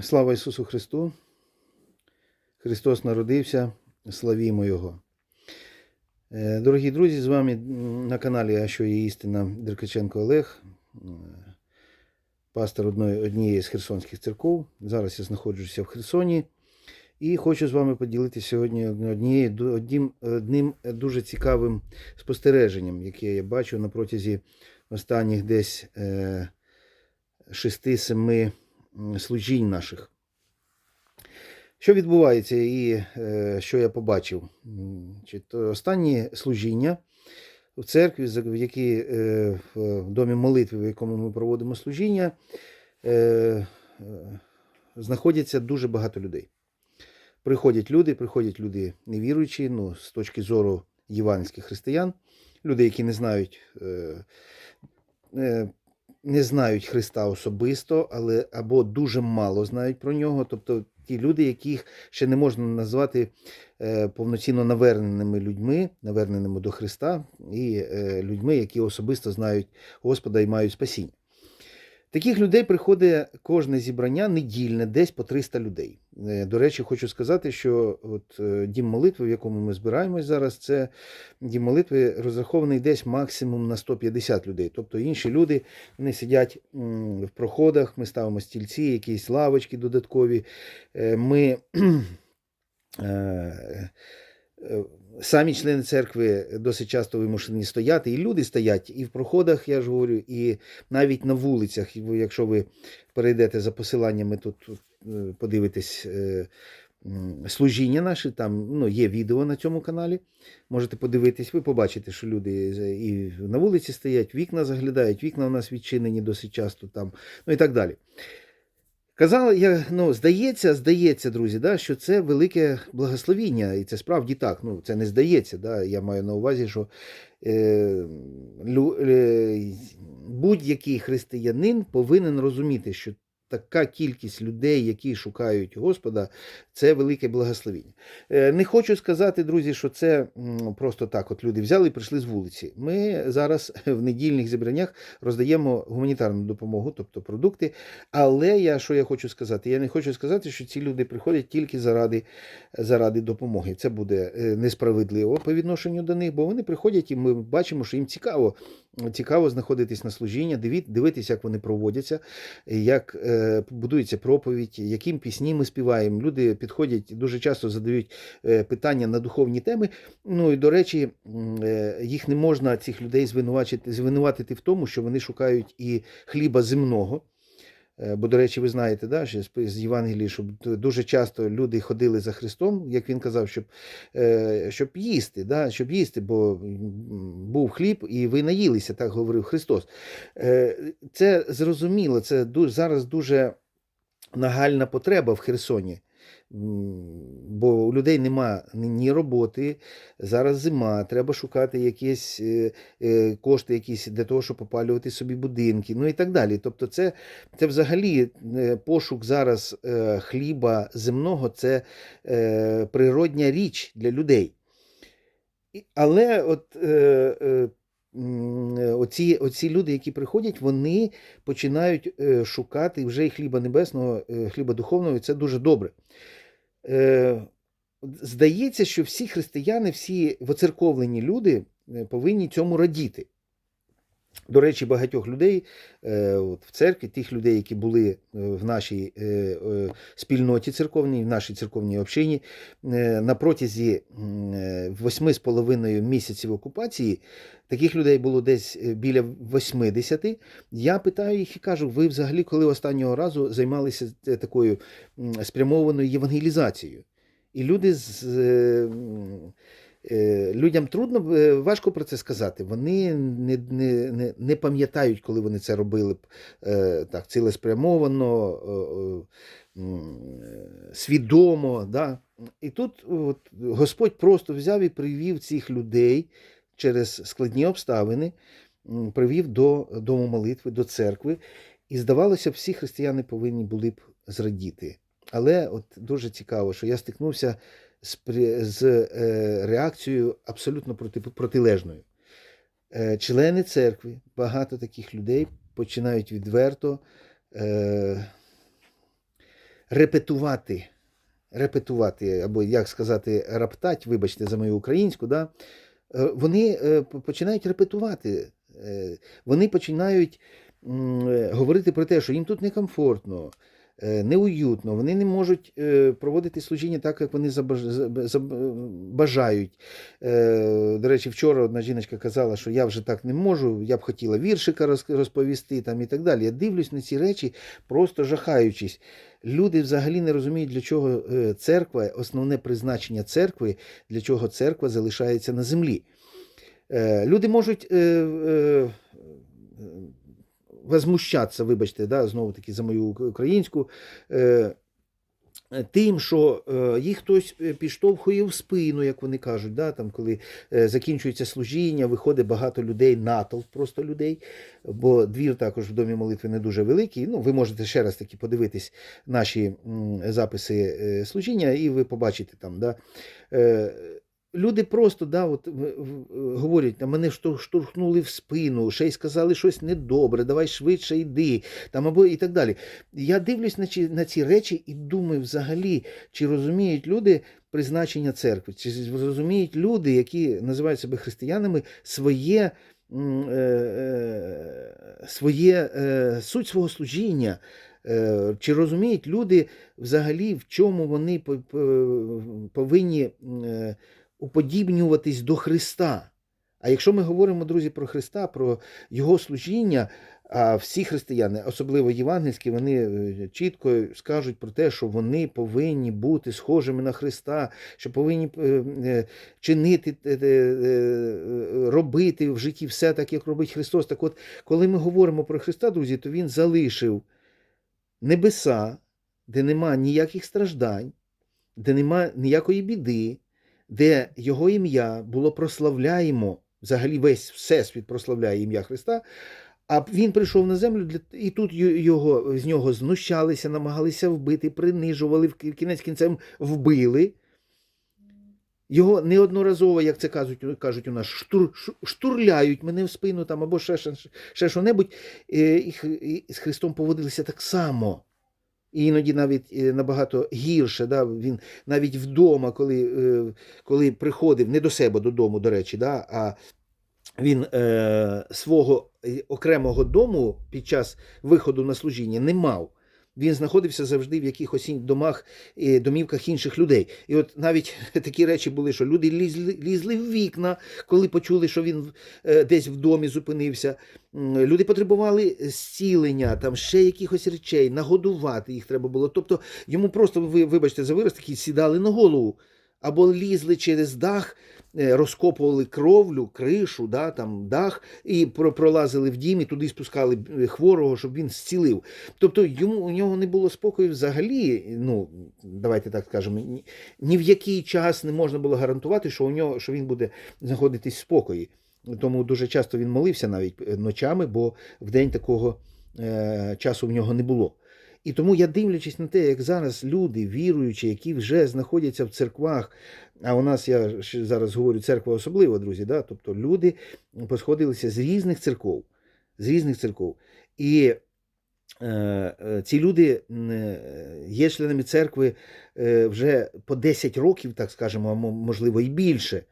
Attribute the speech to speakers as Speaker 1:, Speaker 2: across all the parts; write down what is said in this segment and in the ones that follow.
Speaker 1: Слава Ісусу Христу! Христос народився, славімо Його. Е, Дорогі друзі, з вами на каналі А що є істина Деркаченко Олег, е, пастор одної, однієї з херсонських церков. Зараз я знаходжуся в Херсоні і хочу з вами поділитися сьогодні однією, одним, одним дуже цікавим спостереженням, яке я бачу на протязі останніх десь е, 6-7 м, служінь наших. Що відбувається і е, що я побачив? Останні служіння в церкві, якій е, в домі молитви, в якому ми проводимо служіння, е, знаходяться дуже багато людей. Приходять люди, приходять люди невіруючі, ну, з точки зору євангельських християн, люди, які не знають. Не знають Христа особисто, але або дуже мало знають про нього. Тобто ті люди, яких ще не можна назвати е, повноцінно наверненими людьми, наверненими до Христа, і е, людьми, які особисто знають Господа і мають спасіння. Таких людей приходить кожне зібрання недільне, десь по 300 людей. Е, До речі, хочу сказати, що от е, дім молитви, в якому ми збираємось зараз, це дім молитви розрахований десь максимум на 150 людей. Тобто інші люди вони сидять в проходах, ми ставимо стільці, якісь лавочки додаткові. Е, Ми самі члени церкви досить часто вимушені стояти, і люди стоять і в проходах, я ж говорю, і навіть на вулицях. Якщо ви перейдете за посиланнями, тут е, подивитесь. е, Служіння наші, там ну, є відео на цьому каналі. Можете подивитись, ви побачите, що люди і на вулиці стоять, вікна заглядають, вікна у нас відчинені досить часто там, ну і так далі. Казали, я, ну, здається, здається, друзі, да, що це велике благословіння, і це справді так. Ну, це не здається. Да, Я маю на увазі, що е, лю, е, будь-який християнин повинен розуміти, що така кількість людей, які шукають Господа, це велике благословіння. Е, Не хочу сказати, друзі, що це просто так. От люди взяли і прийшли з вулиці. Ми зараз в недільних зібраннях роздаємо гуманітарну допомогу, тобто продукти. Але я що я хочу сказати? Я не хочу сказати, що ці люди приходять тільки заради, заради допомоги. Це буде е, несправедливо по відношенню до них, бо вони приходять і ми бачимо, що їм цікаво. Цікаво знаходитись на служіння, дивитися, як вони проводяться, як е, будується проповідь, яким пісні ми співаємо. Люди підходять дуже часто задають е, питання на духовні теми. Ну і до речі, е, їх не можна цих людей звинуватити, звинуватити в тому, що вони шукають і хліба земного. Е, Бо, до речі, ви знаєте, да, що з- Євангелії, щоб дуже часто люди ходили за Христом, як він казав, щоб, е, щоб їсти, да, щоб їсти, бо був хліб, і ви наїлися, так говорив Христос. Е, Це зрозуміло, це зараз дуже нагальна потреба в Херсоні. Бо у людей нема ні- роботи, зараз зима, треба шукати якісь е, е, кошти якісь для того, щоб опалювати собі будинки, ну і так далі. Тобто, це, це взагалі е, пошук зараз хліба земного, це природня річ для людей. Але от оці, оці люди, які приходять, вони починають е, шукати вже і хліба небесного, е, хліба духовного, і це дуже добре. Е, Здається, що всі християни, всі воцерковлені люди е, повинні цьому радіти. До речі, багатьох людей е, от в церкві, тих людей, які були е, в нашій е, спільноті церковній, в нашій церковній общині, на протязі м, е, восьми з половиною місяців окупації, таких людей було десь біля 80. Я питаю їх і кажу: ви взагалі коли останнього разу займалися такою спрямованою євангелізацією? І люди з. Е, Людям трудно е, важко про це сказати. Вони не, не, не, пам'ятають, коли вони це робили е, так, цілеспрямовано, свідомо. Да? І тут от, Господь просто взяв і привів цих людей через складні обставини, привів до дому молитви, до церкви. І здавалося, всі християни повинні були б зрадіти. Але от дуже цікаво, що я стикнувся з, з е, реакцією абсолютно проти, протилежною. Е, члени церкви, багато таких людей починають відверто е, репетувати, репетувати, або як сказати, раптать, вибачте за мою українську, да, е, вони починають репетувати. Вони починають говорити про те, що їм тут некомфортно, неуютно, вони не можуть е, проводити служіння так, як вони бажають. Е, До речі, вчора одна жіночка казала, що я вже так не можу, я б хотіла віршика розповісти там і так далі. Я дивлюсь на ці речі, просто жахаючись. Люди взагалі не розуміють, для чого е, церква, основне призначення церкви, для чого церква залишається на землі. Е, Люди можуть е, е, возмущатися, вибачте, да, знову таки за мою українську, е, тим, що е, їх хтось е, підштовхує в спину, як вони кажуть, да, там, коли е, закінчується служіння, виходить багато людей, натовп просто людей, бо двір також в домі молитви не дуже великий. Ну, ви можете ще раз таки подивитись наші м, записи е, служіння, і ви побачите там. Да, е, Люди просто да, от, говорять, «Та мене штовхнули в спину, ще й сказали щось недобре, давай швидше йди, там або і так далі. Я дивлюсь на ці, на ці речі і думаю, взагалі, чи розуміють люди призначення церкви, чи розуміють люди, які називають себе християнами, своє, е, е, своє е, суть свого служіння. Чи розуміють люди взагалі, в чому вони по- по- повинні уподібнюватись до Христа? А якщо ми говоримо, друзі, про Христа, про Його служіння, а всі християни, особливо євангельські, вони е, чітко скажуть про те, що вони повинні бути схожими на Христа, що повинні е, е, чинити, робити в житті все так, як робить Христос. Так от, коли ми говоримо про Христа, друзі, то Він залишив небеса, де нема ніяких страждань, де нема ніякої біди, де Його ім'я було прославляємо, взагалі весь всесвіт прославляє ім'я Христа. А він прийшов на землю, і тут його, з нього знущалися, намагалися вбити, принижували, кінець кінцем вбили. Його неодноразово, як це кажуть, кажуть у нас, штур, штурляють мене в спину там, або ще, ще, ще що-небудь. Е, І, і з Христом поводилися так само. І іноді навіть е, набагато гірше. Да? Він навіть вдома, коли, е, коли приходив, не до себе додому, до речі, да? а він е, свого е, окремого дому під час виходу на служіння не мав. Він знаходився завжди в якихось домах, домівках інших людей. І от навіть такі речі були, що люди лізли, лізли в вікна, коли почули, що він е, десь в домі зупинився. Люди потребували зцілення, там ще якихось речей, нагодувати їх треба було. Тобто йому просто, ви вибачте за вираз, такі сідали на голову. Або лізли через дах, е, розкопували кровлю, кришу, да, там, дах, і пролазили в дім, і туди спускали е, хворого, щоб він зцілив. Тобто йому у нього не було спокою взагалі. Ну, давайте так скажемо, ні, ні в який час не можна було гарантувати, що у нього що він буде знаходитись в спокої. Тому дуже часто він молився навіть е, ночами, бо в день такого е, часу в нього не було. І тому я дивлячись на те, як зараз люди, віруючі, які вже знаходяться в церквах, а у нас я зараз говорю церква особливо, друзі, да? тобто люди посходилися з різних церков, з різних церков. І е, е, ці люди е, є членами церкви е, вже по 10 років, так скажемо, а можливо і більше.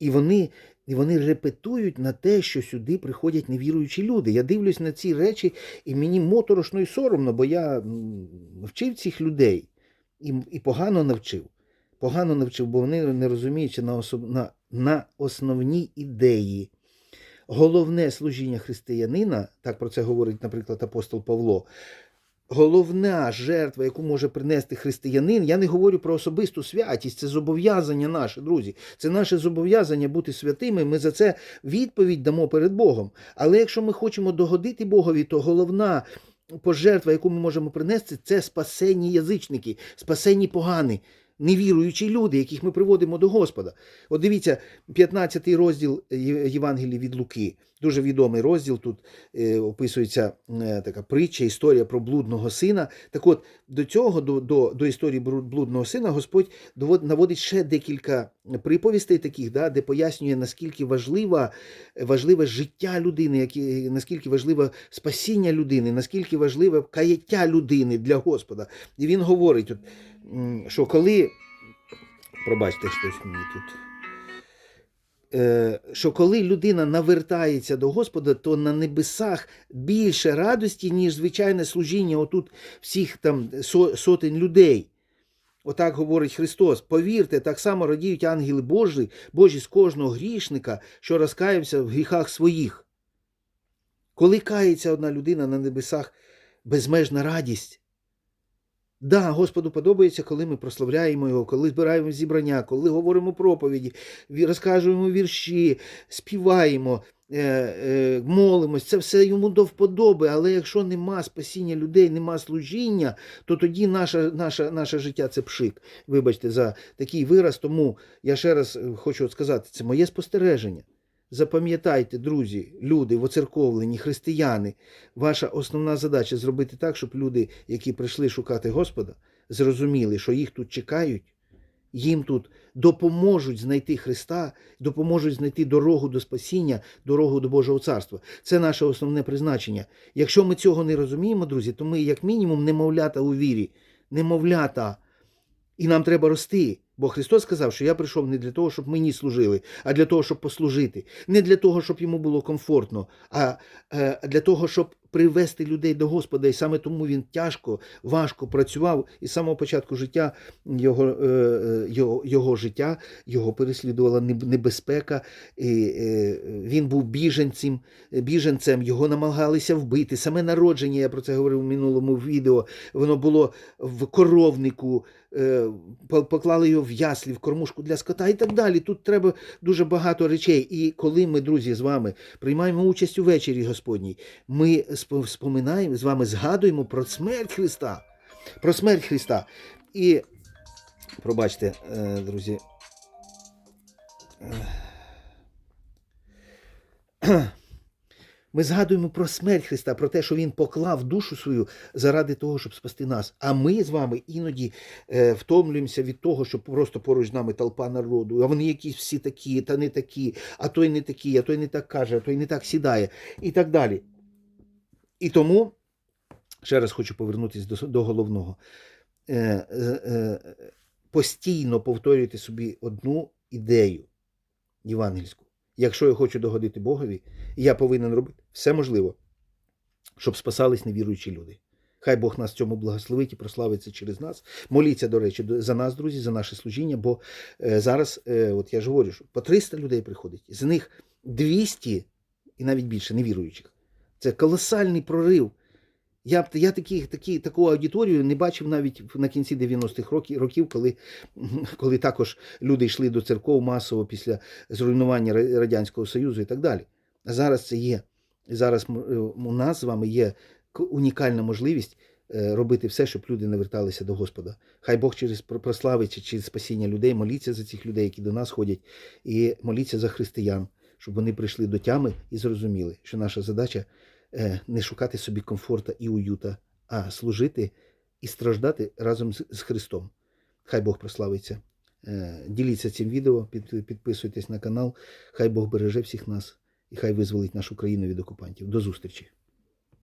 Speaker 1: І вони, і вони репетують на те, що сюди приходять невіруючі люди. Я дивлюсь на ці речі, і мені моторошно і соромно, бо я вчив цих людей і, і погано навчив. Погано навчив, бо вони не розуміючи на, особ... на, на основній ідеї. Головне служіння християнина, так про це говорить, наприклад, апостол Павло. Головна жертва, яку може принести християнин, я не говорю про особисту святість, це зобов'язання наше, друзі. Це наше зобов'язання бути святими. Ми за це відповідь дамо перед Богом. Але якщо ми хочемо догодити Богові, то головна пожертва, яку ми можемо принести, це спасенні язичники, спасенні погани, невіруючі люди, яких ми приводимо до Господа. От дивіться, 15 розділ Євангелії від Луки. Дуже відомий розділ. Тут е, описується е, така притча, історія про блудного сина. Так от, до цього, до, до, до історії блудного сина, Господь довод, наводить ще декілька приповістей таких, да, де пояснює, наскільки важлива, важливе життя людини, які, наскільки важливе спасіння людини, наскільки важливе каяття людини для Господа. І він говорить, от, що коли. Пробачте, щось мені тут. Е, Що коли людина навертається до Господа, то на небесах більше радості, ніж звичайне служіння отут всіх там сотень людей. Отак говорить Христос. Повірте, так само радіють ангели Божі, Божі з кожного грішника, що розкаявся в гріхах своїх. Коли кається одна людина на небесах, безмежна радість. Да, Господу подобається, коли ми прославляємо Його, коли збираємо зібрання, коли говоримо проповіді, ві- розказуємо вірші, співаємо, е, е, молимось. Це все йому до вподоби. Але якщо нема спасіння людей, нема служіння, то тоді наше, наше, наше життя це пшик. Вибачте за такий вираз. Тому я ще раз е, хочу сказати, це моє спостереження. Запам'ятайте, друзі, люди, воцерковлені, християни, ваша основна задача зробити так, щоб люди, які прийшли шукати Господа, зрозуміли, що їх тут чекають, їм тут допоможуть знайти Христа, допоможуть знайти дорогу до спасіння, дорогу до Божого царства. Це наше основне призначення. Якщо ми цього не розуміємо, друзі, то ми, як мінімум, немовлята у вірі, немовлята. І нам треба рости. Бо Христос сказав, що я прийшов не для того, щоб мені служили, а для того, щоб послужити. Не для того, щоб йому було комфортно, а е, для того, щоб привести людей до Господа. І саме тому він тяжко, важко працював. І з самого початку життя його, е, е, його, його життя, його переслідувала небезпека. І, е, він був біженцем, біженцем, його намагалися вбити. Саме народження, я про це говорив у минулому відео, воно було в коровнику, поклали його в яслі, в кормушку для скота і так далі. Тут треба дуже багато речей. І коли ми, друзі, з вами приймаємо участь у вечері Господній, ми споминаємо з вами, згадуємо про смерть Христа. Про смерть Христа. І пробачте, е, друзі. Ми згадуємо про смерть Христа, про те, що Він поклав душу свою заради того, щоб спасти нас. А ми з вами іноді е, втомлюємося від того, що просто поруч з нами толпа народу, а вони якісь всі такі, та не такі, а той не такий, а той не так каже, а той не так сідає, і так далі. І тому ще раз хочу повернутися до, до головного. Е, е, е, постійно повторюйте собі одну ідею євангельську. Якщо я хочу догодити Богові, я повинен робити все можливе, щоб спасались невіруючі люди. Хай Бог нас цьому благословить і прославиться через нас. Моліться, до речі, за нас, друзі, за наше служіння, бо е, зараз, е, от я ж говорю, що по 300 людей приходить, з них 200 і навіть більше невіруючих. Це колосальний прорив. Я, я такі, такі, таку аудиторію не бачив навіть на кінці 90-х років, коли, коли також люди йшли до церков масово після зруйнування Радянського Союзу і так далі. А зараз це є. Зараз е, у нас з вами є унікальна можливість е, робити все, щоб люди не верталися до Господа. Хай Бог через про- прославить чи через спасіння людей, моліться за цих людей, які до нас ходять, і моліться за християн, щоб вони прийшли до тями і зрозуміли, що наша задача не шукати собі комфорта і уюта, а служити і страждати разом з, з Христом. Хай Бог прославиться. Е, Діліться цим відео, підписуйтесь на канал. Хай Бог береже всіх нас і хай визволить нашу країну від окупантів. До зустрічі!